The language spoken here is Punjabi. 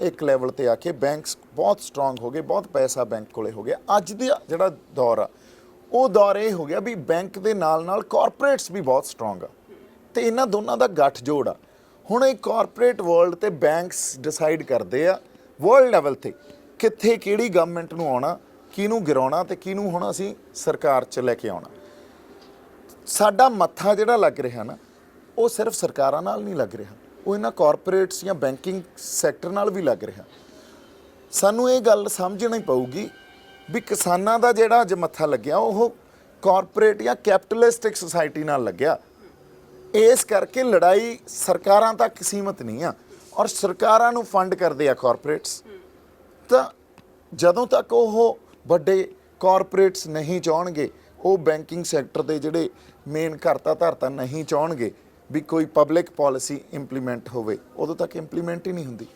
ਇੱਕ ਲੈਵਲ ਤੇ ਆ ਕੇ ਬੈਂਕਸ ਬਹੁਤ ਸਟਰੋਂਗ ਹੋ ਗਏ, ਬਹੁਤ ਪੈਸਾ ਬੈਂਕ ਕੋਲੇ ਹੋ ਗਿਆ। ਅੱਜ ਦਾ ਜਿਹੜਾ ਦੌਰ ਆ, ਉਹ ਦੌਰ ਇਹ ਹੋ ਗਿਆ ਵੀ ਬੈਂਕ ਦੇ ਨਾਲ ਨਾਲ ਕਾਰਪੋਰੇਟਸ ਵੀ ਬਹੁਤ ਸਟਰੋਂਗ ਆ। ਤੇ ਇਹਨਾਂ ਦੋਨਾਂ ਦਾ ਗੱਠ ਜੋੜ ਆ। ਹੁਣ ਇਹ ਕਾਰਪੋਰੇਟ ਵਰਲਡ ਤੇ ਬੈਂਕਸ ਡਿਸਾਈਡ ਕਰਦੇ ਆ ਵਰਲਡ ਲੈਵਲ ਤੇ, ਕਿੱਥੇ ਕਿਹੜੀ ਗਵਰਨਮੈਂਟ ਨੂੰ ਆਉਣਾ, ਕਿਹਨੂੰ ਗਿਰਾਉਣਾ ਤੇ ਕਿਹਨੂੰ ਹੁਣ ਅਸੀਂ ਸਰਕਾਰ 'ਚ ਲੈ ਕੇ ਆਉਣਾ। ਸਾਡਾ ਮੱਥਾ ਜਿਹੜਾ ਲੱਗ ਰਿਹਾ ਨਾ, ਉਹ ਸਿਰਫ ਸਰਕਾਰਾਂ ਨਾਲ ਨਹੀਂ ਲੱਗ ਰਿਹਾ। ਉਹ ਇਹਨਾਂ ਕਾਰਪੋਰੇਟਸ ਜਾਂ ਬੈਂਕਿੰਗ ਸੈਕਟਰ ਨਾਲ ਵੀ ਲੱਗ ਰਿਹਾ। ਸਾਨੂੰ ਇਹ ਗੱਲ ਸਮਝਣੀ ਪਊਗੀ ਵੀ ਕਿਸਾਨਾਂ ਦਾ ਜਿਹੜਾ ਅੱਜ ਮੱਥਾ ਲੱਗਿਆ, ਉਹ ਕਾਰਪੋਰੇਟ ਜਾਂ ਕੈਪੀਟਲਿਸਟਿਕ ਸੁਸਾਇਟੀ ਨਾਲ ਲੱਗਿਆ। ਇਸ ਕਰਕੇ ਲੜਾਈ ਸਰਕਾਰਾਂ ਤੱਕ ਸੀਮਤ ਨਹੀਂ ਆ ਔਰ ਸਰਕਾਰਾਂ ਨੂੰ ਫੰਡ ਕਰਦੇ ਆ ਕਾਰਪੋਰੇਟਸ ਤਾਂ ਜਦੋਂ ਤੱਕ ਉਹ ਵੱਡੇ ਕਾਰਪੋਰੇਟਸ ਨਹੀਂ ਚਾਹਣਗੇ, ਉਹ ਬੈਂਕਿੰਗ ਸੈਕਟਰ ਦੇ ਜਿਹੜੇ ਮੇਨ ਘਰਤਾ ਧਰਤਾ ਨਹੀਂ ਚਾਹਣਗੇ ਵੀ ਕੋਈ ਪਬਲਿਕ ਪਾਲਿਸੀ ਇੰਪਲੀਮੈਂਟ ਹੋਵੇ ਉਦੋਂ ਤੱਕ ਇੰਪਲੀਮੈਂਟ ਹੀ ਨਹੀਂ ਹੁੰਦੀ।